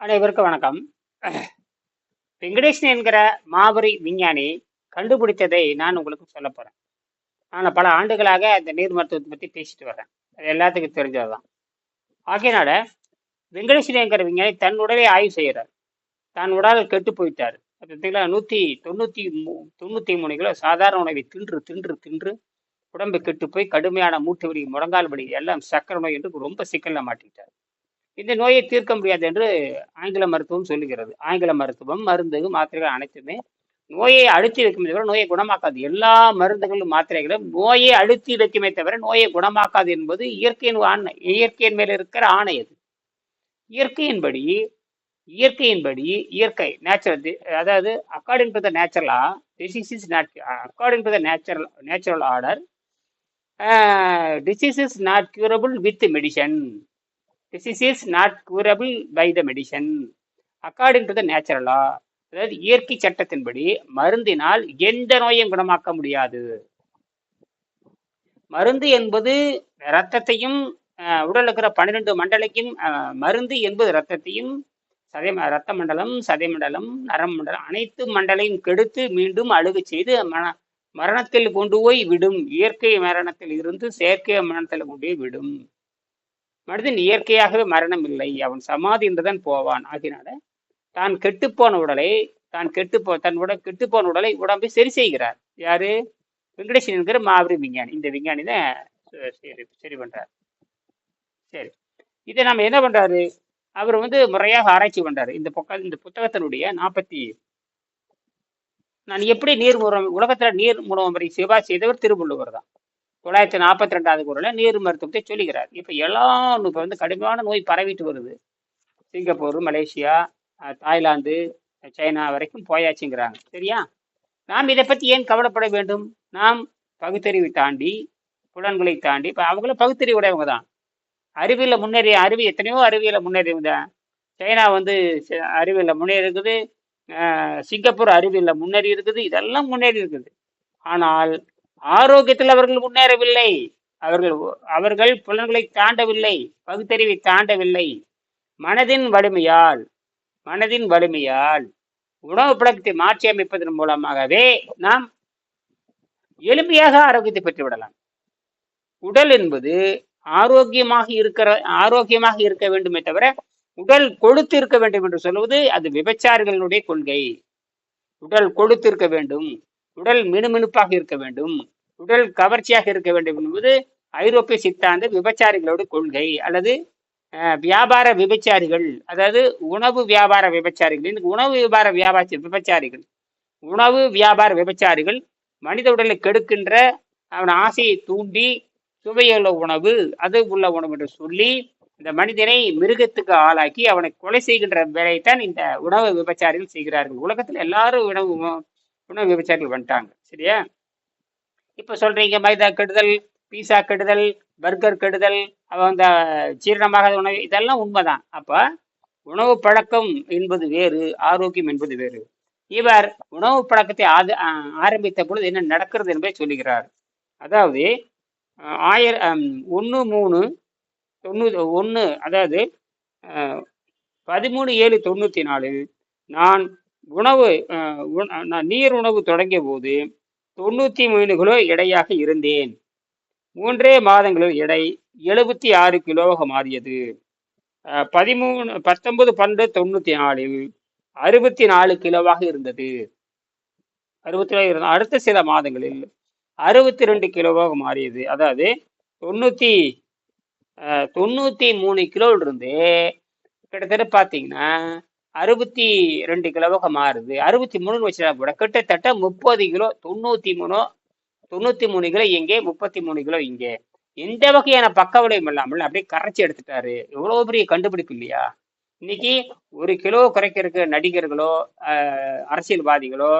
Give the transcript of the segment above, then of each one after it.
அனைவருக்கும் வணக்கம். வெங்கடேஷன் என்கிற மாபெரி விஞ்ஞானி கண்டுபிடித்ததை நான் உங்களுக்கு சொல்ல போறேன். நான் பல ஆண்டுகளாக இந்த நீர் மருத்துவத்தை பற்றி பேசிட்டு வரேன் அது எல்லாத்துக்கும் தெரிஞ்சது தான் ஆகையினால வெங்கடேஷன் என்கிற விஞ்ஞானி தன் உடலை ஆய்வு செய்கிறார். தன் உடல் கெட்டு போயிட்டார். பார்த்தீங்களா நூற்றி தொண்ணூற்றி மூ தொண்ணூற்றி மூணு கிலோ சாதாரண உணவை தின்று தின்று தின்று உடம்பு கெட்டு போய் கடுமையான மூட்டு வலி முழங்கால் வலி எல்லாம் சக்கர நோய் என்று ரொம்ப சிக்கலில் மாட்டிக்கிட்டார். இந்த நோயை தீர்க்க முடியாது என்று ஆங்கில மருத்துவம் சொல்லுகிறது. ஆங்கில மருத்துவம் மருந்து மாத்திரைகள் அனைத்துமே நோயை அழுத்தி வைக்குமே தவிர நோயை குணமாக்காது. எல்லா மருந்துகளும் மாத்திரைகளும் நோயை அழுத்தி வைக்குமே தவிர நோயை குணமாக்காது என்பது இயற்கையின் ஆணை இயற்கையின் மேல் இருக்கிற ஆணை அது. இயற்கையின்படி இயற்கையின்படி இயற்கை நேச்சுரல் அதாவது அக்கார்டிங் டு த நேச்சுரலா disease is not according to the natural natural order disease is not curable with medicine disease is not curable by the medicine according to the நேச்சுரலா அதாவது இயற்கை சட்டத்தின்படி மருந்தினால் எந்த நோயும் குணமாக்க முடியாது. மருந்து என்பது இரத்தத்தையும் உடல் இருக்கிற பன்னிரெண்டு மண்டலைக்கும் மருந்து என்பது இரத்தத்தையும் சதை ரத்த மண்டலம் சதை மண்டலம் நரம் மண்டலம் அனைத்து மண்டலையும் கெடுத்து மீண்டும் அழுகு செய்து மன மரணத்தில் கொண்டு போய் விடும். இயற்கை மரணத்தில் இருந்து செயற்கை மரணத்தில் கொண்டு போய் விடும். மனிதன் இயற்கையாகவே மரணம் இல்லை. அவன் சமாதி என்றுதான் போவான். ஆகினால தான் கெட்டுப்போன உடலை தான் கெட்டுப்போ தன் உடல் கெட்டுப்போன உடலை உடம்பை சரி செய்கிறார். யாரு? வெங்கடேசன் என்கிற மாபெரும் விஞ்ஞானி. இந்த விஞ்ஞானி தான் சரி சரி பண்றார். சரி. இதை நம்ம என்ன பண்றாரு? அவர் வந்து முறையாக ஆராய்ச்சி பண்றாரு. இந்த பக்கம் இந்த புத்தகத்தினுடைய நாற்பத்தி நான் எப்படி நீர் முறை உலகத்துல நீர் முறை சிவா செய்தவர் திருவள்ளுவர் தான். தொள்ளாயிரத்தி நாற்பத்தி ரெண்டாவது குரலில் நீர் மருத்துவத்தை சொல்லுகிறார். இப்போ எல்லாம் இப்போ வந்து கடுமையான நோய் பரவிட்டு வருது. சிங்கப்பூர் மலேசியா தாய்லாந்து சைனா வரைக்கும் போயாச்சுங்கிறாங்க. சரியா? நாம் இதை பற்றி ஏன் கவலைப்பட வேண்டும்? நாம் பகுத்தறிவை தாண்டி புலன்களை தாண்டி இப்போ அவங்கள பகுத்தறிவு உடையவங்க தான். அறிவியலில் முன்னேறிய அறிவு எத்தனையோ அறிவியல முன்னேறியவங்க. தான் சைனா வந்து அறிவியலில் முன்னேறி இருக்குது சிங்கப்பூர் அறிவியலில் முன்னேறி இருக்குது இதெல்லாம் முன்னேறி இருக்குது ஆனால் ஆரோக்கியத்தில் அவர்கள் முன்னேறவில்லை. அவர்கள் அவர்கள் புலன்களை தாண்டவில்லை. பகுத்தறிவை தாண்டவில்லை. மனதின் வலிமையால் மனதின் வலிமையால் உணவு பழக்கத்தை மாற்றி அமைப்பதன் மூலமாகவே நாம் எளிமையாக ஆரோக்கியத்தை பெற்று விடலாம். உடல் என்பது ஆரோக்கியமாக இருக்கிற ஆரோக்கியமாக இருக்க வேண்டுமே தவிர உடல் கொழுத்து இருக்க வேண்டும் என்று சொல்வது அது விபச்சாரிகளுடைய கொள்கை. உடல் கொழுத்து இருக்க வேண்டும். உடல் மினுமினுப்பாக இருக்க வேண்டும். உடல் கவர்ச்சியாக இருக்க வேண்டும் என்பது ஐரோப்பிய சித்தாந்த விபச்சாரிகளோட கொள்கை அல்லது வியாபார விபச்சாரிகள் அதாவது உணவு வியாபார விபச்சாரிகள் இந்த உணவு வியாபார வியாபார விபச்சாரிகள் உணவு வியாபார விபச்சாரிகள் மனித உடலை கெடுக்கின்ற அவன் ஆசையை தூண்டி சுவையுள்ள உணவு அது உள்ள உணவு என்று சொல்லி இந்த மனிதனை மிருகத்துக்கு ஆளாக்கி அவனை கொலை செய்கின்ற வேலையைத்தான் இந்த உணவு விபச்சாரிகள் செய்கிறார்கள். உலகத்தில் எல்லாரும் உணவு உணவு விபச்சாரிகள் வந்துட்டாங்க. சரியா? இப்போ சொல்றீங்க மைதா கெடுதல் பீஸா கெடுதல் பர்கர் கெடுதல் அவன் அந்த ஜீரணமாகாத உணவு இதெல்லாம் உண்மைதான். அப்போ உணவு பழக்கம் என்பது வேறு ஆரோக்கியம் என்பது வேறு. இவர் உணவு பழக்கத்தை ஆது ஆரம்பித்த பொழுது என்ன நடக்கிறது என்பதை சொல்லுகிறார். அதாவது ஆயிர ஒன்று மூணு தொண்ணூறு ஒன்று அதாவது பதிமூணு ஏழு தொண்ணூற்றி நாலில் நான் உணவு உண- நான் நீர் உணவு தொடங்கிய போது தொண்ணூற்றி மூணு கிலோ எடையாக இருந்தேன். மூன்றே மாதங்களில் எடை எழுபத்தி ஆறு கிலோவாக மாறியது. பதிமூணு பத்தொன்பது பன்னெண்டு தொண்ணூற்றி நாலில் அறுபத்தி நாலு கிலோவாக இருந்தது. அறுபத்தி நாலு இருந்தது அடுத்த சில மாதங்களில் அறுபத்தி ரெண்டு கிலோவாக மாறியது. அதாவது தொண்ணூற்றி தொண்ணூற்றி மூணு கிலோவில் இருந்து கிட்டத்தட்ட பார்த்தீங்கன்னா அறுபத்தி ரெண்டு கிலோவாக மாறுது. அறுபத்தி மூணுன்னு வச்சா கூட கிட்டத்தட்ட முப்பது கிலோ தொண்ணூற்றி மூணு தொண்ணூற்றி மூணு கிலோ இங்கே முப்பத்தி மூணு கிலோ இங்கே. எந்த வகையான பக்க விளையும் இல்லாமல் அப்படியே கரைச்சி எடுத்துட்டாரு. எவ்வளோ பெரிய கண்டுபிடிப்பு இல்லையா? இன்னைக்கு ஒரு கிலோ குறைக்கிறதுக்கு நடிகர்களோ அரசியல்வாதிகளோ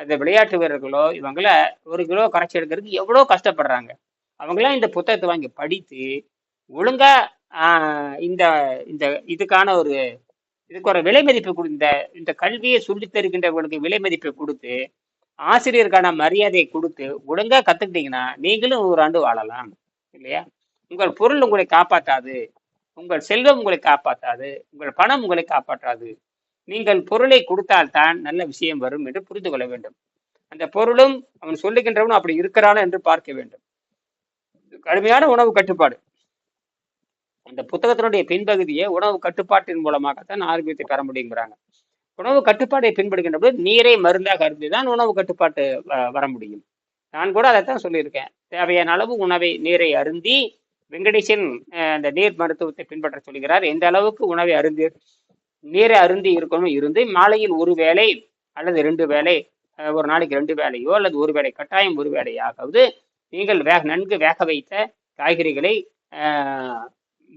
அந்த விளையாட்டு வீரர்களோ இவங்கள ஒரு கிலோ கரைச்சி எடுக்கிறதுக்கு எவ்வளோ கஷ்டப்படுறாங்க. அவங்களாம் இந்த புத்தகத்தை வாங்கி படித்து ஒழுங்கா இந்த இந்த இதுக்கான ஒரு இதுக்கு ஒரு விலை மதிப்பு கொடுத்த இந்த இந்த கல்வியை சொல்லித் தருகின்றவர்களுக்கு விலை மதிப்பை கொடுத்து ஆசிரியருக்கான மரியாதையை கொடுத்து ஒழுங்கா கத்துக்கிட்டீங்கன்னா நீங்களும் ஒரு ஆண்டு வாழலாம் இல்லையா? உங்கள் பொருள் உங்களை காப்பாற்றாது உங்கள் செல்வம் உங்களை காப்பாற்றாது உங்கள் பணம் உங்களை காப்பாற்றாது. நீங்கள் பொருளை கொடுத்தால்தான் நல்ல விஷயம் வரும் என்று புரிந்து கொள்ள வேண்டும். அந்த பொருளும் அவன் சொல்லுகின்றவனும் அப்படி இருக்கிறானா என்று பார்க்க வேண்டும். கடுமையான உணவு கட்டுப்பாடு. அந்த புத்தகத்தினுடைய பின்பகுதியை உணவு கட்டுப்பாட்டின் மூலமாகத்தான் ஆரோக்கியத்தை பெற முடியுங்கிறாங்க. உணவு கட்டுப்பாட்டை பின்படுகின்ற போது நீரை மருந்தாக கருதி தான் உணவு கட்டுப்பாட்டு வ- வர முடியும். நான் கூட அதைத்தான் சொல்லியிருக்கேன். தேவையான அளவு உணவை நீரை அருந்தி வெங்கடேசன் அந்த நீர் மருத்துவத்தை பின்பற்ற சொல்கிறார். எந்த அளவுக்கு உணவை அருந்தி நீரை அருந்தி இருக்கணும் இருந்து மாலையில் ஒரு வேளை அல்லது ரெண்டு வேலை ஒரு நாளைக்கு ரெண்டு வேலையோ அல்லது ஒரு வேளை கட்டாயம் ஒரு வேலையாகவது நீங்கள் வேக நன்கு வேக வைத்த காய்கறிகளை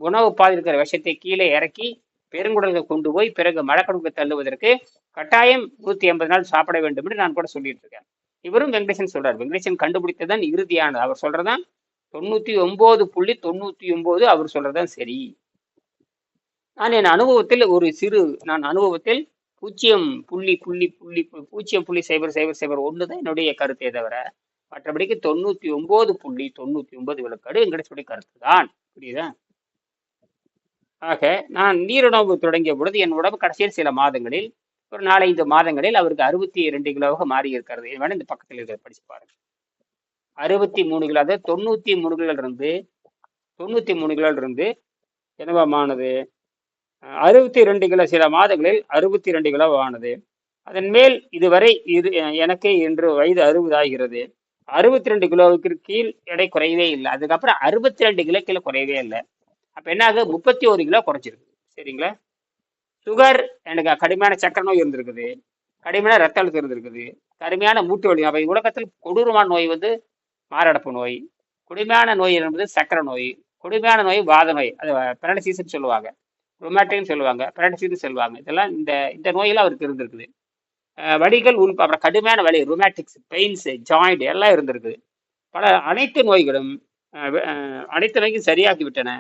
உணவு பாதி இருக்கிற விஷத்தை கீழே இறக்கி பெருங்குடலுக்கு கொண்டு போய் பிறகு மழக்கடுக்கு தள்ளுவதற்கு கட்டாயம் நூத்தி எண்பது நாள் சாப்பிட வேண்டும் என்று நான் கூட சொல்லிட்டு இருக்கேன். இவரும் வெங்கடேசன் சொல்றார். வெங்கடேசன் கண்டுபிடித்ததான் இறுதியானது அவர் சொல்றதான் தொண்ணூத்தி ஒன்பது புள்ளி தொண்ணூத்தி ஒன்பது அவர் சொல்றதான் சரி. நான் என் அனுபவத்தில் ஒரு சிறு நான் அனுபவத்தில் பூஜ்ஜியம் புள்ளி புள்ளி புள்ளி பூஜ்ஜியம் புள்ளி சைபர் சைபர் சைபர் ஒன்று தான் என்னுடைய கருத்தே தவிர மற்றபடிக்கு தொண்ணூத்தி ஒன்பது புள்ளி தொண்ணூத்தி ஒன்பது விழுக்காடு வெங்கடேசனுடைய கருத்து தான் புரியுதா? ஆக நான் நீருணவு தொடங்கிய பொழுது என் உடம்பு கடைசியில் சில மாதங்களில் ஒரு நாலஞ்சு மாதங்களில் அவருக்கு அறுபத்தி இரண்டு கிலோவாக மாறி இருக்கிறது. இது வேணா இந்த பக்கத்தில் இருக்கிற படிச்சு பாருங்க. அறுபத்தி மூணு கிலோ அதாவது தொண்ணூத்தி மூணு கிலோல இருந்து தொண்ணூத்தி மூணு கிலோல இருந்து என்னவாமானது அறுபத்தி ரெண்டு கிலோ சில மாதங்களில் அறுபத்தி ரெண்டு கிலோ ஆனது. அதன் மேல் இதுவரை இது எனக்கு இன்று வயது அறுபது ஆகிறது. அறுபத்தி ரெண்டு கிலோவுக்கு கீழ் எடை குறையவே இல்லை. அதுக்கப்புறம் அறுபத்தி ரெண்டு கிலோ கீழே குறையவே இல்லை. அப்போ என்ன ஆகுது முப்பத்தி ஒரு கிலோ குறைஞ்சிருக்கு சரிங்களா? சுகர் எனக்கு கடுமையான சக்கரை நோய் இருந்திருக்குது. கடுமையான ரத்த அழுத்தம் இருந்திருக்குது. கடுமையான மூட்டு வலி. அப்போ உலகத்தில் கொடூரமான நோய் வந்து மாரடைப்பு நோய். கொடுமையான நோய் என்பது சக்கரை நோய். கொடுமையான நோய் வாத நோய். அது பிரனசீசன் சொல்லுவாங்க. ரொமாட்டின்னு சொல்லுவாங்க. பெரடசின்னு சொல்லுவாங்க. இதெல்லாம் இந்த இந்த நோயெல்லாம் அவருக்கு இருந்திருக்குது. வடிகள் வலிகள் உள் அப்புறம் கடுமையான வலி ரொமாட்டிக்ஸ் பெயின்ஸு ஜாயிண்ட் எல்லாம் இருந்திருக்குது. பல அனைத்து நோய்களும் அனைத்து நோய்க்கும் சரியாகி விட்டன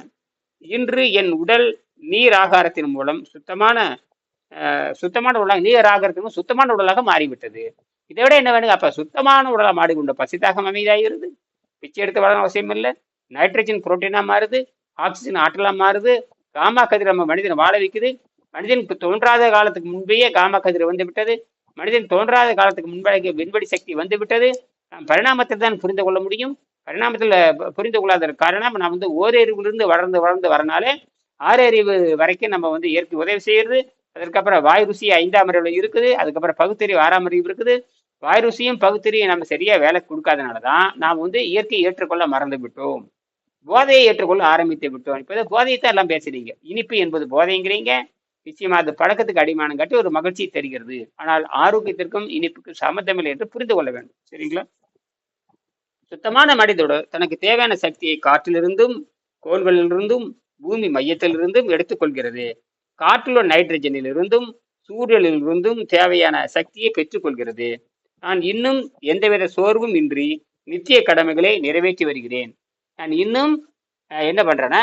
இன்று என் உடல் நீர் ஆகாரத்தின் மூலம் சுத்தமான சுத்தமான உடலாக நீர் ஆகாரத்தின் மூலம் சுத்தமான உடலாக மாறிவிட்டது. இதை விட என்ன வேணுங்க? அப்ப சுத்தமான உடலாக மாறிக்கொண்ட பசிதாகம் அமைதியாகிறது பிச்சை எடுத்து வளர அவசியம் இல்லை. நைட்ரஜன் புரோட்டீனா மாறுது. ஆக்சிஜன் ஆற்றலா மாறுது. காமா கதிர் நம்ம மனிதனை வாழ வைக்குது. மனிதனுக்கு தோன்றாத காலத்துக்கு முன்பேயே காமா கதிர் வந்து விட்டது. மனிதன் தோன்றாத காலத்துக்கு முன்பாக விண்வெளி சக்தி வந்து விட்டது. நாம் பரிணாமத்தை தான் புரிந்து கொள்ள முடியும். பரிணாமத்தில் புரிந்து கொள்ளாததற்கு காரணம் நான் வந்து ஓரறிவிலிருந்து வளர்ந்து வளர்ந்து வரனாலே ஆறறிவு வரைக்கும் நம்ம வந்து இயற்கை உதவி செய்யறது. அதற்கப்புறம் வாய் ருசி ஐந்தாம் அறிவில் இருக்குது. அதுக்கப்புறம் பகுத்தறிவு ஆறாம் அறிவு இருக்குது. வாய் ருசியும் பகுத்தறியும் நம்ம சரியா வேலை கொடுக்காதனால தான் நாம் வந்து இயற்கையை ஏற்றுக்கொள்ள மறந்து விட்டோம். போதையை ஏற்றுக்கொள்ள ஆரம்பித்து விட்டோம். இப்போ போதையை தான் எல்லாம் பேசுறீங்க. இனிப்பு என்பது போதைங்கிறீங்க. நிச்சயமா அது பழக்கத்துக்கு அடிமானம் காட்டி ஒரு மகிழ்ச்சி தருகிறது. ஆனால் ஆரோக்கியத்திற்கும் இனிப்புக்கும் சம்மந்தமில்லை என்று புரிந்து கொள்ள வேண்டும். சரிங்களா? சுத்தமான மனிதோடு தனக்கு தேவையான சக்தியை காற்றிலிருந்தும் கோள்களிலிருந்தும் பூமி மையத்திலிருந்தும் எடுத்துக்கொள்கிறது காற்றிலுள்ள நைட்ரஜனிலிருந்தும் சூரியனிலிருந்தும் தேவையான சக்தியை பெற்றுக்கொள்கிறது நான் இன்னும் எந்தவித சோர்வும் இன்றி நித்திய கடமைகளை நிறைவேற்றி வருகிறேன். நான் இன்னும் என்ன பண்றேன்னா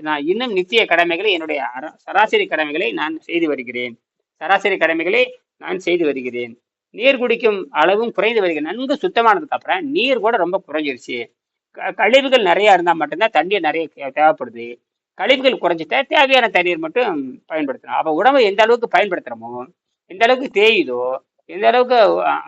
நான் இன்னும் நித்திய கடமைகளை என்னுடைய அர- சராசரி கடமைகளை நான் செய்து வருகிறேன். சராசரி கடமைகளை நான் செய்து வருகிறேன். நீர் குடிக்கும் அளவும் குறைந்து வருகிறது. நன்கு சுத்தமானதுக்கு அப்புறம் நீர் கூட ரொம்ப குறைஞ்சிருச்சு. க- கழிவுகள் நிறையா இருந்தால் மட்டும்தான் தண்ணீர் நிறைய தே- தேவைப்படுது. கழிவுகள் குறைஞ்சிட்டா தேவையான தண்ணீர் மட்டும் பயன்படுத்தணும். அப்போ உடம்பை எந்த அளவுக்கு பயன்படுத்துகிறோமோ எந்த அளவுக்கு தேயுதோ எந்த அளவுக்கு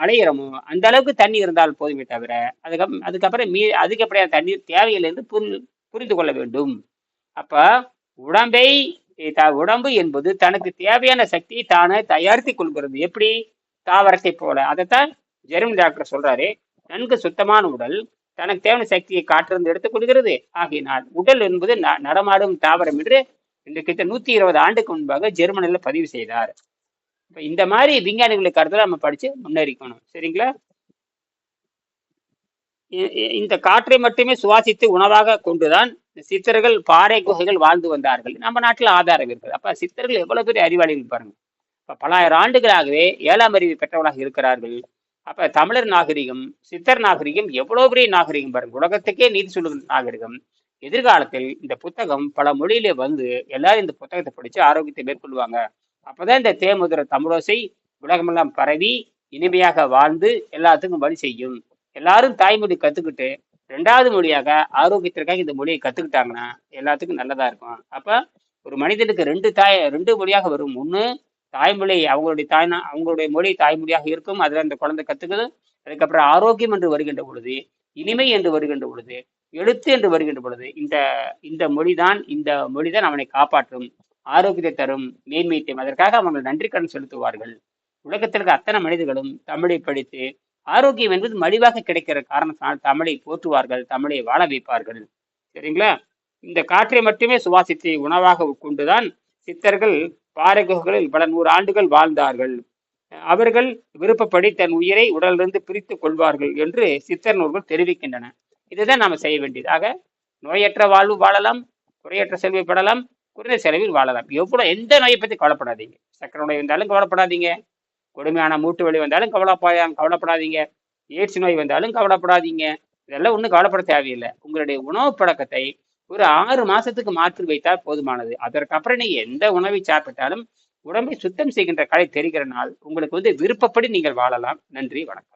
அலையிறோமோ அந்த அளவுக்கு தண்ணி இருந்தால் போதுமே தவிர அதுக்கப்புறம் அதுக்கப்புறம் மீ அதிகப்படியான தண்ணீர் தேவையில்லை என்று புரி புரிந்து கொள்ள வேண்டும். அப்போ உடம்பை த- உடம்பு என்பது தனக்கு தேவையான சக்தியை தானே தயாரித்துக் கொள்கிறது. எப்படி? தாவரத்தை போல. அதைத்தான் ஜெர்மன் டாக்டர் சொல்றாரு நன்கு சுத்தமான உடல் தனக்கு தேவையான சக்தியை காற்றிலிருந்து எடுத்துக்கொள்கிறது ஆகையினால் உடல் என்பது ந- நடமாடும் தாவரம் என்று இந்த கிட்ட நூத்தி இருபது ஆண்டுக்கு முன்பாக ஜெர்மனியில் பதிவு செய்தார். இப்ப இந்த மாதிரி விஞ்ஞானிகளுக்கு கருத்துல நம்ம படிச்சு முன்னேறிக்கணும். சரிங்களா? இந்த காற்றை மட்டுமே சுவாசித்து உணவாக கொண்டுதான் சித்தர்கள் பாறை குகைகள் வாழ்ந்து வந்தார்கள். நம்ம நாட்டில் ஆதாரம் இருக்குது. அப்ப சித்தர்கள் எவ்வளவு பெரிய அறிவாளிகள் பாருங்க. இப்போ பலாயிரம் ஆண்டுகளாகவே ஏழாம் அறிவு பெற்றவர்களாக இருக்கிறார்கள். அப்போ தமிழர் நாகரிகம் சித்தர் நாகரிகம் எவ்வளோ பெரிய நாகரிகம் பாருங்க. உலகத்துக்கே நீதி சொல்லுகிற நாகரிகம். எதிர்காலத்தில் இந்த புத்தகம் பல மொழியிலே வந்து எல்லாரும் இந்த புத்தகத்தை படித்து ஆரோக்கியத்தை மேற்கொள்வாங்க. அப்போதான் இந்த தேமுதிர தமிழோசை உலகமெல்லாம் பரவி இனிமையாக வாழ்ந்து எல்லாத்துக்கும் வழி செய்யும். எல்லாரும் தாய்மொழி கற்றுக்கிட்டு ரெண்டாவது மொழியாக ஆரோக்கியத்திற்காக இந்த மொழியை கற்றுக்கிட்டாங்கன்னா எல்லாத்துக்கும் நல்லதாக இருக்கும். அப்போ ஒரு மனிதனுக்கு ரெண்டு தாய் ரெண்டு மொழியாக வரும். ஒன்று தாய்மொழி அவங்களுடைய தாய்னா அவங்களுடைய மொழி தாய்மொழியாக இருக்கும். அதில் அந்த குழந்தை கத்துக்குது. அதுக்கப்புறம் ஆரோக்கியம் என்று வருகின்ற பொழுது இனிமை என்று வருகின்ற பொழுது எழுத்து என்று வருகின்ற பொழுது இந்த இந்த மொழிதான் இந்த மொழிதான் அவனை காப்பாற்றும் ஆரோக்கியத்தை தரும் மேன்மை தரும். அதற்காக அவங்கள் நன்றி கடன் செலுத்துவார்கள். உலகத்திற்கு அத்தனை மனிதர்களும் தமிழை படித்து ஆரோக்கியம் என்பது மலிவாக கிடைக்கிற காரணத்தினால் தமிழை போற்றுவார்கள் தமிழை வாழ வைப்பார்கள். சரிங்களா? இந்த காற்றை மட்டுமே சுவாசித்து உணவாக உட்கொண்டுதான் சித்தர்கள் பாறை குகைகளில் பல நூறு ஆண்டுகள் வாழ்ந்தார்கள். அவர்கள் விருப்பப்படி தன் உயிரை உடலிலிருந்து பிரித்து கொள்வார்கள் என்று சித்தர் நூல்கள் தெரிவிக்கின்றன. இதுதான் நாம செய்ய வேண்டியது. ஆக நோயற்ற வாழ்வு வாழலாம் குறையற்ற செல்வை படலாம் குறைந்த செலவில் வாழலாம். எவ்வளவு எந்த நோயை பத்தி கவலைப்படாதீங்க. சக்கரை நோய் வந்தாலும் கவலைப்படாதீங்க. கொடுமையான மூட்டு வலி வந்தாலும் கவலைப்பா கவலைப்படாதீங்க. எய்ட்ஸ் நோய் வந்தாலும் கவலைப்படாதீங்க. இதெல்லாம் ஒன்றும் கவலைப்பட தேவையில்லை. உங்களுடைய உணவு பழக்கத்தை ஒரு ஆறு மாசத்துக்கு மாற்றி வைத்தால் போதுமானது. அதற்கப்புறம் நீங்க எந்த உணவை சாப்பிட்டாலும் உடம்பை சுத்தம் செய்கின்ற கலை தெரிகிற நாள். உங்களுக்கு வந்து விருப்பப்படி நீங்கள் வாழலாம். நன்றி வணக்கம்.